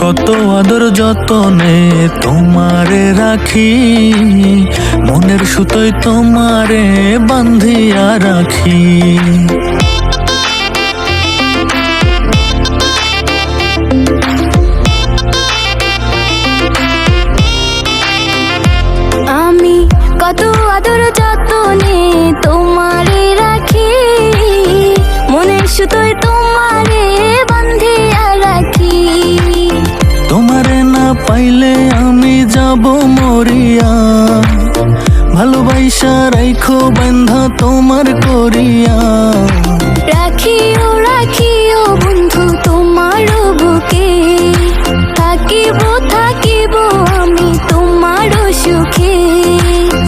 কত আদর যতনে তোমারে রাখি মনের সুতোয় তোমারে বান্ধিয়া রাখি। সুতোয় তোমারে বান্ধিয়া রাখি। তোমারে না পাইলে আমি যাব মরিয়া। ভালোবাসা রাইখো বান্ধা তোমার করিয়া।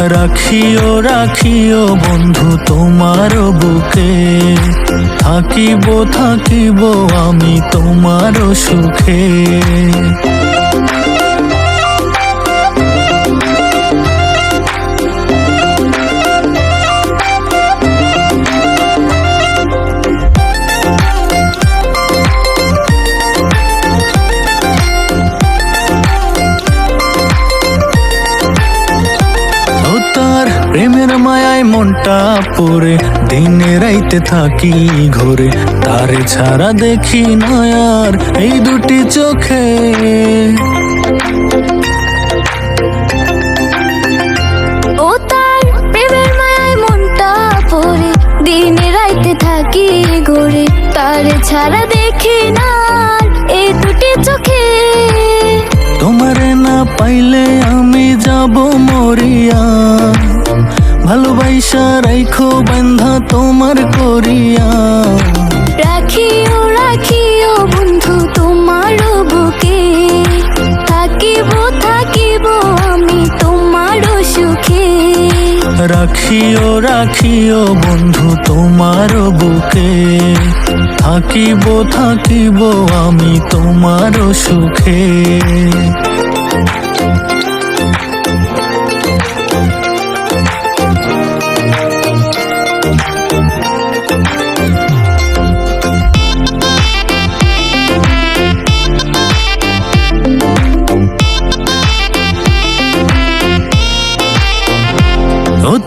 রাখিও রাখিও বন্ধু তোমার বুকে। থাকিব থাকিব আমি তোমার সুখে। মনটা পড়ে, দিনে রাইতে থাকি ঘরে। তারে ছাড়া দেখি না আর এই দুটি চোখে। ছাড়া ভালোবাসা রাইখো বান্ধা তোমার করিয়া। রাখিও রাখিও বন্ধু তোমার বুকে। থাকিব থাকিব আমি তোমার সুখে। রাখিও রাখিও বন্ধু তোমার বুকে। থাকিব থাকিব আমি তোমার সুখে।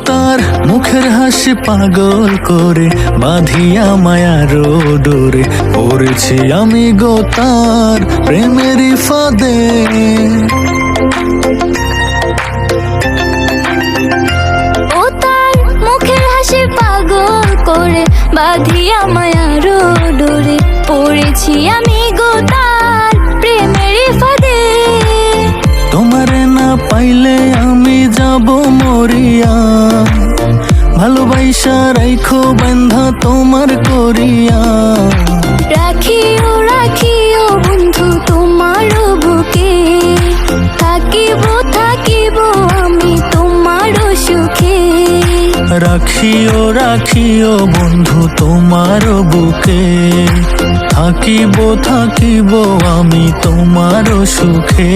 তার মুখের হাসি পাগল করে বাঁধিয়া মায়ার ডোরে পড়েছি আমি গো তার প্রেমেরই ফাঁদে। বাঁধিয়া মায়ার ডোরে পড়েছি আমি ভালোবাসা রাইখো বান্ধা তোমার করিয়া। রাখিও রাখিও বন্ধু তোমার বুকে। থাকিব থাকিব আমি তোমার সুখে। রাখিও রাখিও বন্ধু তোমার বুকে। থাকিব থাকিব আমি তোমার সুখে।